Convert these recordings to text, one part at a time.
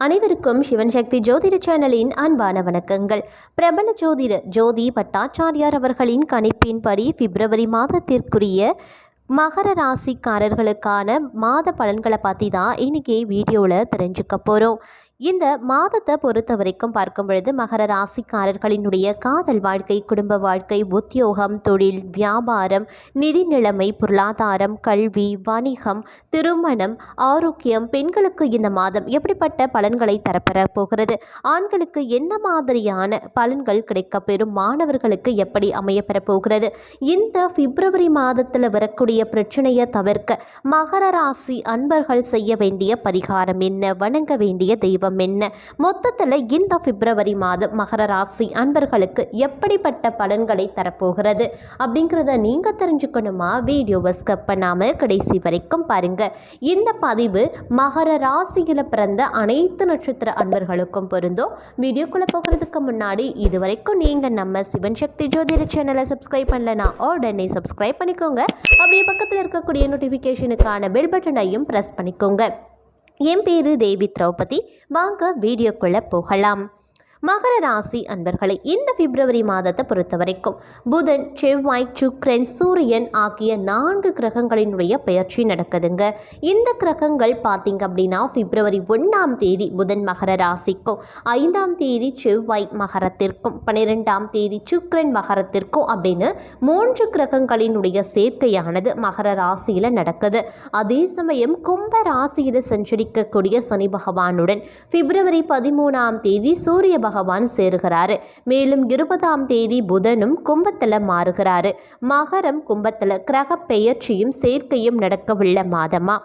அனைவருக்கும் சிவன் சக்தி ஜோதிட சேனலின் அன்பான வணக்கங்கள். பிரபல ஜோதிடர் ஜோதி பட்டாச்சாரியார் அவர்களின் கணிப்பின்படி பிப்ரவரி மாதத்திற்குரிய மகர ராசிக்காரர்களுக்கான மாத பலன்களை பற்றி தான் இன்னைக்கு வீடியோவில் தெரிஞ்சுக்க போகிறோம் இந்த மாதத்தை பொறுத்த வரைக்கும் பார்க்கும் பொழுது மகர ராசிக்காரர்களினுடைய காதல் வாழ்க்கை குடும்ப வாழ்க்கை உத்தியோகம் தொழில் வியாபாரம் நிதி நிலைமை பொருளாதாரம் கல்வி வணிகம் திருமணம் ஆரோக்கியம் பெண்களுக்கு இந்த மாதம் எப்படிப்பட்ட பலன்களை தரப்பெற போகிறது? ஆண்களுக்கு என்ன மாதிரியான பலன்கள் கிடைக்கப் பெறும் மாணவர்களுக்கு எப்படி அமையப்பெறப் போகிறது? இந்த பிப்ரவரி மாதத்தில் வரக்கூடிய பிரச்சனையை தவிர்க்க மகர ராசி அன்பர்கள் செய்ய வேண்டிய பரிகாரம் என்ன? வணங்க வேண்டிய தெய்வம் என்ன? மொத்தத்தில் இந்த பிப்ரவரி மாதம் மகர ராசி அன்பர்களுக்கு எப்படிப்பட்ட பலன்களை தரப்போகிறது? அப்படிங்கிறத நீங்கள் தெரிஞ்சுக்கணுமா? வீடியோவை ஸ்கப் பண்ணாமல் கடைசி வரைக்கும் பாருங்கள் இந்த பதிவு மகர ராசியில் பிறந்த அனைத்து நட்சத்திர அன்பர்களுக்கும் பொருந்தும். வீடியோக்குள்ளே போகிறதுக்கு முன்னாடி இது வரைக்கும் நீங்கள் நம்ம சிவன் சக்தி ஜோதிட சேனலை சப்ஸ்கிரைப் பண்ணலனா உடனே சப்ஸ்கிரைப் பண்ணிக்கோங்க. அப்படியே பக்கத்தில் இருக்கக்கூடிய நோட்டிஃபிகேஷனுக்கான பெல் பட்டனையும் ப்ரெஸ் பண்ணிக்கோங்க. என் பேரு தேவி திரௌபதி. வாங்க வீடியோக்குள்ளே போகலாம். மகர ராசி அன்பர்களை இந்த பிப்ரவரி மாதத்தை பொறுத்த வரைக்கும் புதன் செவ்வாய் சுக்ரன் சூரியன் ஆகிய நான்கு கிரகங்களினுடைய பெயர்ச்சி நடக்குதுங்க. இந்த கிரகங்கள் பார்த்தீங்க அப்படின்னா பிப்ரவரி ஒன்றாம் தேதி புதன் மகர ராசிக்கும் ஐந்தாம் தேதி செவ்வாய் மகரத்திற்கும் பன்னிரெண்டாம் தேதி சுக்ரன் மகரத்திற்கும் அப்படின்னு மூன்று கிரகங்களினுடைய சேர்க்கையானது மகர ராசியில் நடக்குது. அதே சமயம் கும்ப ராசியில் சஞ்சரிக்கக்கூடிய சனி பகவானுடன் பிப்ரவரி பதிமூணாம் தேதி சூரிய பகவான் சேருகிறாரு. மேலும் இருபதாம் தேதி புதனும் கும்பத்தில் மாறுகிறாரு. மகரம் கும்பத்தில் கிரக பெயர்ச்சியும் சேர்க்கையும் நடக்கவுள்ள மாதமா?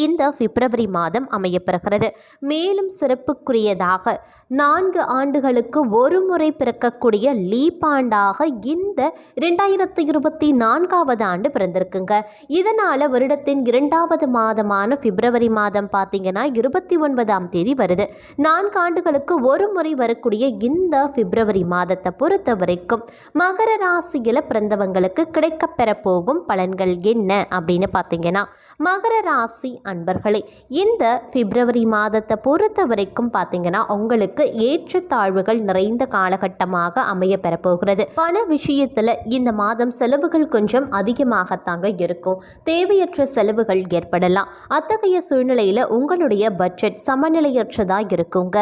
இந்த பிப்ரவரி மாதம் அமையப்பெறுகிறது. மேலும் சிறப்புக்குரியதாக நான்கு ஆண்டுகளுக்கு ஒரு முறை பிறக்கக்கூடிய லீப் ஆண்டாக இந்த இரண்டாயிரத்தி இருபத்தி நான்காவது ஆண்டு பிறந்திருக்குங்க. இதனால் வருடத்தின் இரண்டாவது மாதமான பிப்ரவரி மாதம் பார்த்தீங்கன்னா இருபத்தி ஒன்பதாம் தேதி வருது. நான்கு ஆண்டுகளுக்கு ஒரு முறை வரக்கூடிய இந்த பிப்ரவரி மாதத்தை பொறுத்த வரைக்கும் மகர ராசியில் பிறந்தவங்களுக்கு கிடைக்கப்பெற போகும் பலன்கள் என்ன அப்படின்னு பார்த்தீங்கன்னா மகர ராசி அன்பர்களே இந்த பிப்ரவரி மாதத்தை பொறுத்த வரைக்கும் பார்த்தீங்கன்னா உங்களுக்கு ஏற்றத்தாழ்வுகள் நிறைந்த காலகட்டமாக அமைய பெறப்போகிறது. பண விஷயத்தில் இந்த மாதம் செலவுகள் கொஞ்சம் அதிகமாகத்தாங்க இருக்கும். தேவையற்ற செலவுகள் ஏற்படலாம். அத்தகைய சூழ்நிலையில் உங்களுடைய பட்ஜெட் சமநிலையற்றதாக இருக்குங்க.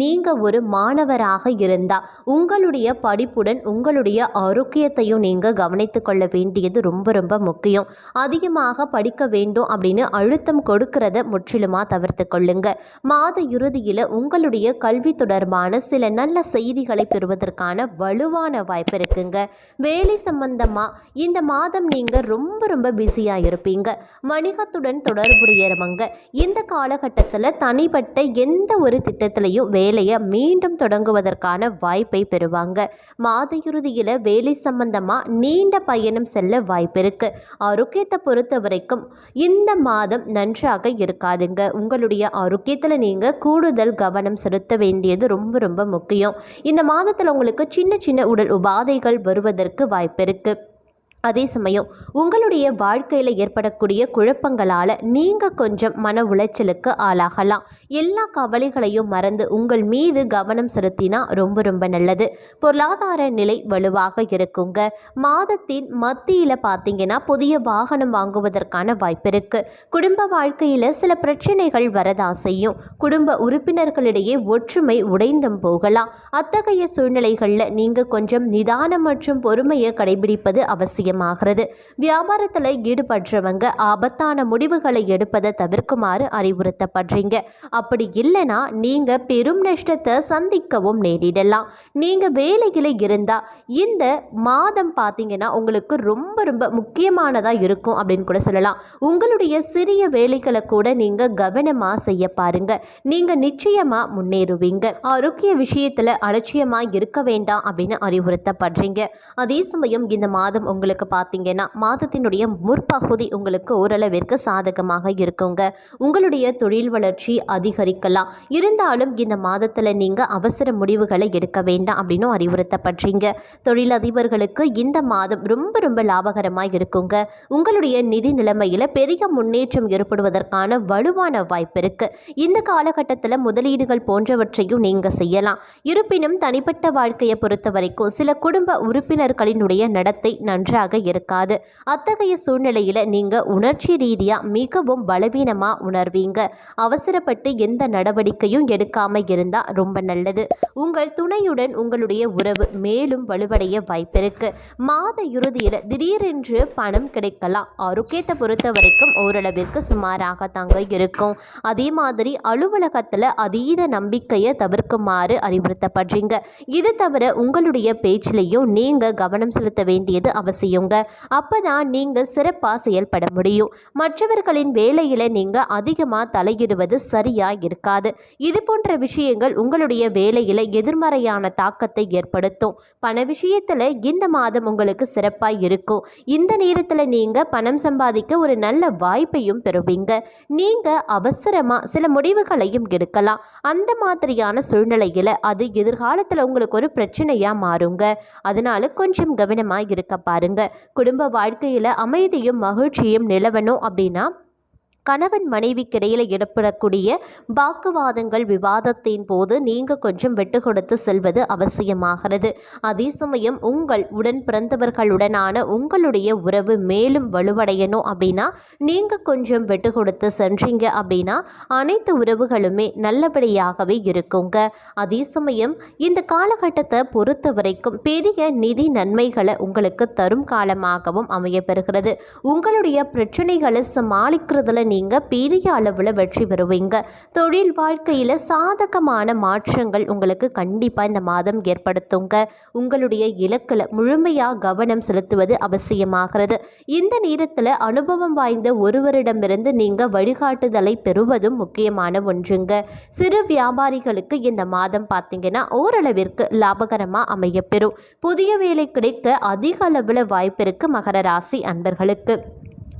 நீங்கள் ஒரு மாணவராக இருந்தால் உங்களுடைய படிப்புடன் உங்களுடைய ஆரோக்கியத்தையும் நீங்கள் கவனித்து கொள்ள வேண்டியது ரொம்ப ரொம்ப முக்கியம். அதிகமாக படிக்க வேண்டும் அப்படின்னு அழுத்தம் கொடுக்கறத முற்றிலுமாக தவிர்த்து கொள்ளுங்க. மாத இறுதியில் உங்களுடைய கல்வி தொடர்பான சில நல்ல செய்திகளை பெறுவதற்கான வலுவான வாய்ப்பு இருக்குங்க. வேலை சம்பந்தமாக இந்த மாதம் நீங்கள் ரொம்ப ரொம்ப பிஸியாக இருப்பீங்க. வணிகத்துடன் தொடர்புடையவங்க இந்த காலகட்டத்தில் தனிப்பட்ட எந்த ஒரு திட்டத்திலையும் வேலையை மீண்டும் தொடங்குவதற்கான வாய்ப்பை பெறுவாங்க. மாத இறுதியில் வேலை சம்பந்தமாக நீண்ட பயணம் செல்ல வாய்ப்பு இருக்கு. ஆரோக்கியத்தை பொறுத்த வரைக்கும் இந்த மாதம் நன் நன்றாக இருக்காதுங்க. உங்களுடைய ஆரோக்கியத்தில் நீங்கள் கூடுதல் கவனம் செலுத்த வேண்டியது ரொம்ப ரொம்ப முக்கியம். இந்த மாதத்தில் உங்களுக்கு சின்ன சின்ன உடல் உபாதைகள் வருவதற்கு வாய்ப்பு இருக்குது அதே சமயம் உங்களுடைய வாழ்க்கையில் ஏற்படக்கூடிய குழப்பங்களால் நீங்கள் கொஞ்சம் மன உளைச்சலுக்கு ஆளாகலாம். எல்லா கவலைகளையும் மறந்து உங்கள் மீது கவனம் செலுத்தினா ரொம்ப ரொம்ப நல்லது. பொருளாதார நிலை வலுவாக இருக்குங்க. மாதத்தின் மத்தியில் பார்த்தீங்கன்னா புதிய வாகனம் வாங்குவதற்கான வாய்ப்பு இருக்குது குடும்ப வாழ்க்கையில் சில பிரச்சனைகள் வரதா செய்யும். குடும்ப உறுப்பினர்களிடையே ஒற்றுமை உடைந்தும் போகலாம். அத்தகைய சூழ்நிலைகளில் நீங்கள் கொஞ்சம் நிதானம் மற்றும் பொறுமையை கடைபிடிப்பது அவசியம். அவசியமாகிறது வியாபாரத்தில் ஈடுபடுறவங்க ஆபத்தான முடிவுகளை எடுப்பதை தவிர்க்குமாறு அறிவுறுத்தப்படுறீங்க. அப்படி இல்லைன்னா நீங்கள் பெரும் நஷ்டத்தை சந்திக்கவும் நேரிடலாம். நீங்கள் வேலையில் இருந்தால் இந்த மாதம் பார்த்தீங்கன்னா உங்களுக்கு ரொம்ப ரொம்ப முக்கியமானதாக இருக்கும் அப்படின்னு கூட சொல்லலாம். உங்களுடைய சிறிய வேலைகளை கூட நீங்கள் கவனமாக செய்ய பாருங்க. நீங்கள் நிச்சயமாக முன்னேறுவீங்க. ஆரோக்கிய விஷயத்தில் அலட்சியமாக இருக்க வேண்டாம் அப்படின்னு அறிவுறுத்தப்படுறீங்க. அதே சமயம் இந்த மாதம் உங்களுக்கு உங்களுக்கு பார்த்தீங்கன்னா மாதத்தினுடைய முற்பகுதி உங்களுக்கு ஓரளவிற்கு சாதகமாக இருக்குங்க. உங்களுடைய தொழில் வளர்ச்சி அதிகரிக்கலாம். இருந்தாலும் இந்த மாதத்தில் நீங்கள் அவசர முடிவுகளை எடுக்க வேண்டாம் அப்படின்னு அறிவுறுத்தப்படுறீங்க. தொழிலதிபர்களுக்கு இந்த மாதம் ரொம்ப ரொம்ப லாபகரமாக இருக்குங்க. உங்களுடைய நிதி நிலைமையில் பெரிய முன்னேற்றம் ஏற்படுவதற்கான வலுவான வாய்ப்பு இருக்கு. இந்த காலகட்டத்தில் முதலீடுகள் போன்றவற்றையும் நீங்கள் செய்யலாம். இருப்பினும் தனிப்பட்ட வாழ்க்கையை பொறுத்த வரைக்கும் சில குடும்ப உறுப்பினர்களினுடைய நடத்தை நன்றாக இருக்காது. அத்தகைய சூழ்நிலையில் நீங்கள் உணர்ச்சி ரீதியாக மிகவும் பலவீனமாக உணர்வீங்க. அவசரப்பட்டு எந்த நடவடிக்கையும் எடுக்காம இருந்தால் ரொம்ப நல்லது. உங்கள் துணையுடன் உங்களுடைய உறவு மேலும் வலுவடைய வாய்ப்பிருக்கு. மாத இறுதியில் திடீரென்று பணம் கிடைக்கலாம். ஆரோக்கியத்தை பொறுத்த வரைக்கும் ஓரளவிற்கு சுமாராக தாங்க இருக்கும். அதே மாதிரி அலுவலகத்தில் அதீத நம்பிக்கையை தவிர்க்குமாறு அறிவுறுத்தப்படுறீங்க. இது தவிர உங்களுடைய பேச்சிலையும் நீங்கள் கவனம் செலுத்த வேண்டியது அவசியம். செய்யுங்க. அப்பதான் நீங்கள் சிறப்பாக செயல்பட முடியும். மற்றவர்களின் வேலையில நீங்க அதிகமாக தலையிடுவது சரியா இருக்காது. இது போன்ற விஷயங்கள் உங்களுடைய வேலையில் எதிர்மறையான தாக்கத்தை ஏற்படுத்தும். பண விஷயத்துல இந்த மாதம் உங்களுக்கு சிறப்பாக இருக்கும். இந்த நேரத்தில் நீங்கள் பணம் சம்பாதிக்க ஒரு நல்ல வாய்ப்பையும் பெறுவீங்க. நீங்க அவசரமா சில முடிவுகளையும் எடுக்கலாம். அந்த மாதிரியான சூழ்நிலையில் அது எதிர்காலத்தில் உங்களுக்கு ஒரு பிரச்சனையாக மாறுங்க. அதனால கொஞ்சம் கவனமாக இருக்க பாருங்க. குடும்ப வாழ்க்கையில் அமைதியும் மகிழ்ச்சியும் நிலவணும் அப்படின்னா கணவன் மனைவிக்கிடையில் ஏற்படக்கூடிய வாக்குவாதங்கள் விவாதத்தின் போது நீங்கள் கொஞ்சம் விட்டு கொடுத்து செல்வது அவசியமாகிறது. அதே சமயம் உங்கள் உடன் பிறந்தவர்களுடனான உங்களுடைய உறவு மேலும் வலுவடையணும் அப்படின்னா நீங்கள் கொஞ்சம் விட்டு கொடுத்து சென்றீங்க அப்படின்னா அனைத்து உறவுகளுமே நல்லபடியாகவே இருக்குங்க. அதே சமயம் இந்த காலகட்டத்தை பொறுத்த வரைக்கும் பெரிய நிதி நன்மைகளை உங்களுக்கு தரும் காலமாகவும் அமையப்பெறுகிறது. உங்களுடைய பிரச்சனைகளை சமாளிக்கிறதுல நீங்கள் பெரிய அளவில் வெற்றி பெறுவீங்க. தொழில் வாழ்க்கையில் சாதகமான மாற்றங்கள் உங்களுக்கு கண்டிப்பாக இந்த மாதம் ஏற்படுத்துங்க. உங்களுடைய இலக்கில் முழுமையாக கவனம் செலுத்துவது அவசியமாகிறது. இந்த நேரத்தில் அனுபவம் வாய்ந்த ஒருவரிடமிருந்து நீங்கள் வழிகாட்டுதலை பெறுவதும் முக்கியமான ஒன்றுங்க. சிறு வியாபாரிகளுக்கு இந்த மாதம் பார்த்தீங்கன்னா ஓரளவிற்கு லாபகரமாக அமையப்பெறும் புதிய வேலை கிடைக்க அதிக அளவில் வாய்ப்பிருக்கு மகர ராசி அன்பர்களுக்கு.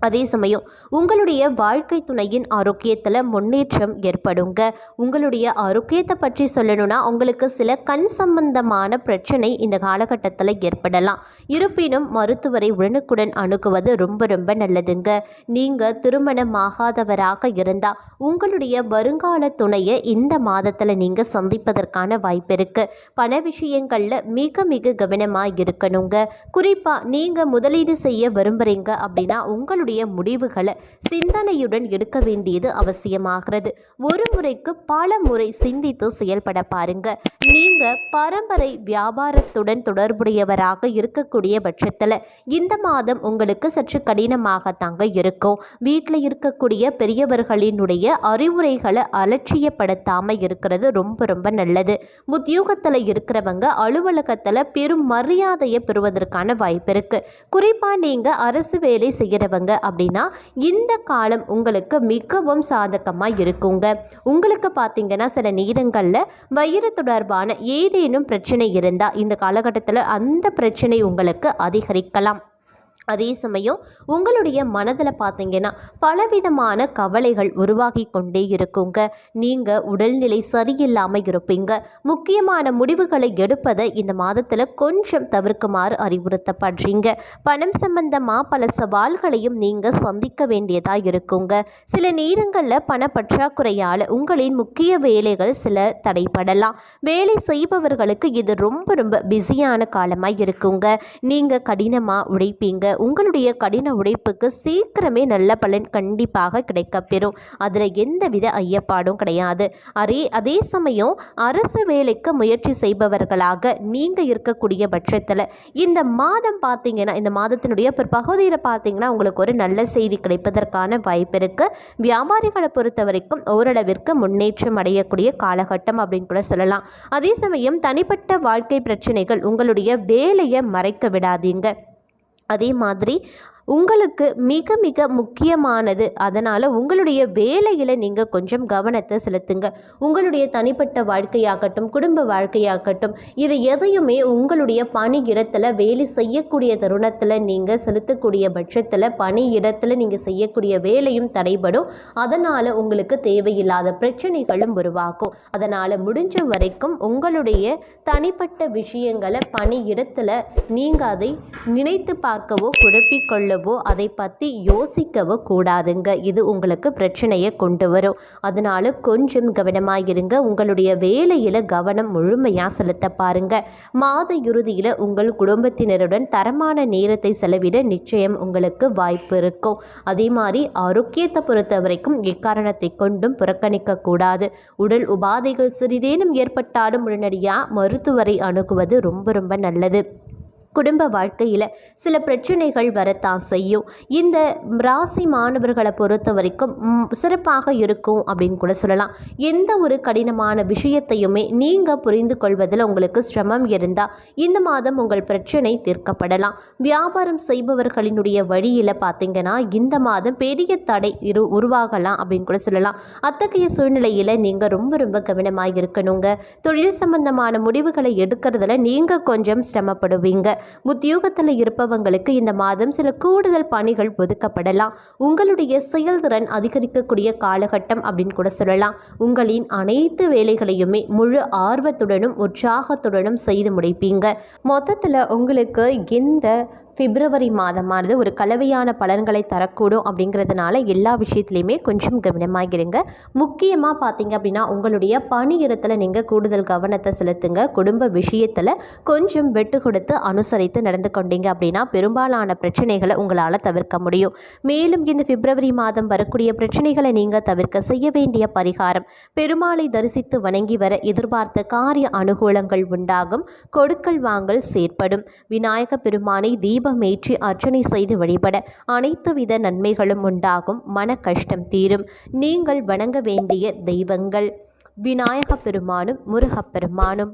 அதே சமயம் உங்களுடைய வாழ்க்கை துணையின் ஆரோக்கியத்தில் முன்னேற்றம் ஏற்படுங்க. உங்களுடைய ஆரோக்கியத்தை பற்றி சொல்லணும்னா உங்களுக்கு சில கண் சம்பந்தமான பிரச்சனை இந்த காலகட்டத்தில் ஏற்படலாம். இருப்பினும் மருத்துவரை உடனுக்குடன் அணுகுவது ரொம்ப ரொம்ப நல்லதுங்க. நீங்கள் திருமணமாகாதவராக இருந்தால் உங்களுடைய வருங்கால துணையை இந்த மாதத்தில் நீங்கள் சந்திப்பதற்கான வாய்ப்பு இருக்குது பண விஷயங்களில் மிக மிக கவனமாக இருக்கணுங்க. குறிப்பாக நீங்கள் முதலீடு செய்ய விரும்புகிறீங்க அப்படின்னா உங்களுடைய உங்களுடைய முடிவுகளை சிந்தனையுடன் எடுக்க வேண்டியது அவசியமாகிறது. ஒரு முறைக்கு பல முறை சிந்தித்து செயல்பட பாருங்க. நீ நீங்க பரம்பரை வியாபாரத்துடன் தொடர்புடையவராக இருக்கக்கூடிய பட்சத்தில் இந்த மாதம் உங்களுக்கு சற்று கடினமாகத்தாங்க இருக்கும். வீட்டில் இருக்கக்கூடிய பெரியவர்களினுடைய அறிவுரைகளை அலட்சியப்படுத்தாம இருக்கிறது ரொம்ப ரொம்ப நல்லது. உத்தியோகத்தில் இருக்கிறவங்க அலுவலகத்தில் பெரும் மரியாதையை பெறுவதற்கான வாய்ப்பு இருக்கு. குறிப்பா நீங்க அரசு வேலை செய்கிறவங்க அப்படின்னா இந்த காலம் உங்களுக்கு மிகவும் சாதகமாக இருக்குங்க. உங்களுக்கு பார்த்தீங்கன்னா சில நேரங்களில் வயிறு தொடர்பான ஏதேனும் பிரச்சனை இருந்தால் இந்த காலகட்டத்தில் அந்த பிரச்சனை உங்களுக்கு அதிகரிக்கலாம். அதே சமயம் உங்களுடைய மனதில் பார்த்தீங்கன்னா பலவிதமான கவலைகள் உருவாகி கொண்டே இருக்குங்க. நீங்கள் உடல்நிலை சரியில்லாமல் இருப்பீங்க. முக்கியமான முடிவுகளை எடுப்பதை இந்த மாதத்தில் கொஞ்சம் தவிர்க்குமாறு அறிவுறுத்தப்படுறீங்க. பணம் சம்பந்தமாக பல சவால்களையும் நீங்கள் சந்திக்க வேண்டியதாக இருக்குங்க. சில நேரங்களில் பண பற்றாக்குறையால் உங்களின் முக்கிய வேலைகள் சில தடைப்படலாம் வேலை செய்பவர்களுக்கு இது ரொம்ப ரொம்ப பிஸியான காலமாக இருக்குங்க. நீங்கள் கடினமாக உழைப்பீங்க. உங்களுடைய கடின உழைப்புக்கு சீக்கிரமே நல்ல பலன் கண்டிப்பாக கிடைக்கப்பெறும். அதில் எந்தவித ஐயப்பாடும் கிடையாது. அதே அதே சமயம் அரசு வேலைக்கு முயற்சி செய்பவர்களாக நீங்கள் இருக்கக்கூடிய பட்சத்தில் இந்த மாதம் பார்த்தீங்கன்னா இந்த மாதத்தினுடைய பிற்பகுதியில் பார்த்தீங்கன்னா உங்களுக்கு ஒரு நல்ல செய்தி கிடைப்பதற்கான வாய்ப்பு இருக்குது வியாபாரிகளை பொறுத்த வரைக்கும் ஓரளவிற்கு முன்னேற்றம் அடையக்கூடிய காலகட்டம் அப்படின்னு கூட சொல்லலாம். அதே சமயம் தனிப்பட்ட வாழ்க்கை பிரச்சனைகள் உங்களுடைய வேலையை மறைக்க விடாதீங்க. அதே மாதிரி உங்களுக்கு மிக மிக முக்கியமானது. அதனால் உங்களுடைய வேலையில் நீங்கள் கொஞ்சம் கவனத்தை செலுத்துங்க. உங்களுடைய தனிப்பட்ட வாழ்க்கையாகட்டும் குடும்ப வாழ்க்கையாகட்டும் இது எதையுமே உங்களுடைய பணி இடத்துல வேலை செய்யக்கூடிய தருணத்தில் நீங்கள் செலுத்தக்கூடிய பட்சத்தில் பணி இடத்துல நீங்கள் செய்யக்கூடிய வேலையும் தடைபடும். அதனால் உங்களுக்கு தேவையில்லாத பிரச்சனைகளும் உருவாகும். அதனால் முடிஞ்ச வரைக்கும் உங்களுடைய தனிப்பட்ட விஷயங்களை பணி இடத்துல நீங்கள் அதை நினைத்து பார்க்கவோ குழப்பிக்கொள்ளவோ அதை பற்றி யோசிக்கவோ கூடாதுங்க. இது உங்களுக்கு பிரச்சனையை கொண்டு வரும். அதனால் கொஞ்சம் கவனமாக இருங்க உங்களுடைய வேலையில் கவனம் முழுமையாக செலுத்த பாருங்க. மாத இறுதியில் உங்கள் குடும்பத்தினருடன் தரமான நேரத்தை செலவிட நிச்சயம் உங்களுக்கு வாய்ப்பு இருக்கும். அதே மாதிரி ஆரோக்கியத்தை பொறுத்த வரைக்கும் எக்காரணத்தை கொண்டும் புறக்கணிக்க கூடாது. உடல் உபாதைகள் சிறிதேனும் ஏற்பட்டாலும் உடனடியாக மருத்துவரை அணுகுவது ரொம்ப ரொம்ப நல்லது. குடும்ப வாழ்க்கையில் சில பிரச்சனைகள் வரத்தான் செய்யும். இந்த ராசி மாணவர்களை பொறுத்த வரைக்கும் சிறப்பாக இருக்கும் அப்படின்னு கூட சொல்லலாம். எந்த ஒரு கடினமான விஷயத்தையுமே நீங்கள் புரிந்து கொள்வதில் உங்களுக்கு சிரமம் இருந்தால் இந்த மாதம் உங்கள் பிரச்சனை தீர்க்கப்படலாம். வியாபாரம் செய்பவர்களினுடைய வழியில் பார்த்தீங்கன்னா இந்த மாதம் பெரிய தடை இரு உருவாகலாம் அப்படின்னு கூட சொல்லலாம். அத்தகைய சூழ்நிலையில் நீங்கள் ரொம்ப ரொம்ப கவனமாக இருக்கணுங்க. தொழில் சம்பந்தமான முடிவுகளை எடுக்கிறதுல நீங்கள் கொஞ்சம் சிரமப்படுவீங்க. உத்தியோகத்தில் இருப்பவங்களுக்கு இந்த மாதம் சில கூடுதல் பணிகள் ஒதுக்கப்படலாம். உங்களுடைய செயல்திறன் அதிகரிக்கக்கூடிய காலகட்டம் அப்படின்னு கூட சொல்லலாம். உங்களின் அனைத்து வேலைகளையுமே முழு ஆர்வத்துடனும் உற்சாகத்துடனும் செய்து முடிப்பீங்க. மொத்தத்தில் உங்களுக்கு எந்த பிப்ரவரி மாதமானது ஒரு கலவையான பலன்களை தரக்கூடும் அப்படிங்கிறதுனால எல்லா விஷயத்துலையுமே கொஞ்சம் கவனமாக இருங்க முக்கியமாக பார்த்தீங்க அப்படின்னா உங்களுடைய பணியிடத்தில் நீங்கள் கூடுதல் கவனத்தை செலுத்துங்க. குடும்ப விஷயத்தில் கொஞ்சம் வெட்டு கொடுத்து அனுசரித்து நடந்து கொண்டீங்க அப்படின்னா பெரும்பாலான பிரச்சனைகளை உங்களால் தவிர்க்க முடியும். மேலும் இந்த பிப்ரவரி மாதம் வரக்கூடிய பிரச்சனைகளை நீங்கள் தவிர்க்க செய்ய வேண்டிய பரிகாரம் பெருமாளை தரிசித்து வணங்கி வர எதிர்பார்த்த காரிய அனுகூலங்கள் உண்டாகும். கொடுக்கல் வாங்கல் செயற்படும். விநாயக பெருமானை தீபமேற்றி அர்ச்சனை செய்து வழிபட அனைத்து வித நன்மைகளும் உண்டாகும். மன கஷ்டம் தீரும். நீங்கள் வணங்க வேண்டிய தெய்வங்கள். விநாயக பெருமானும் முருகப்பெருமானும்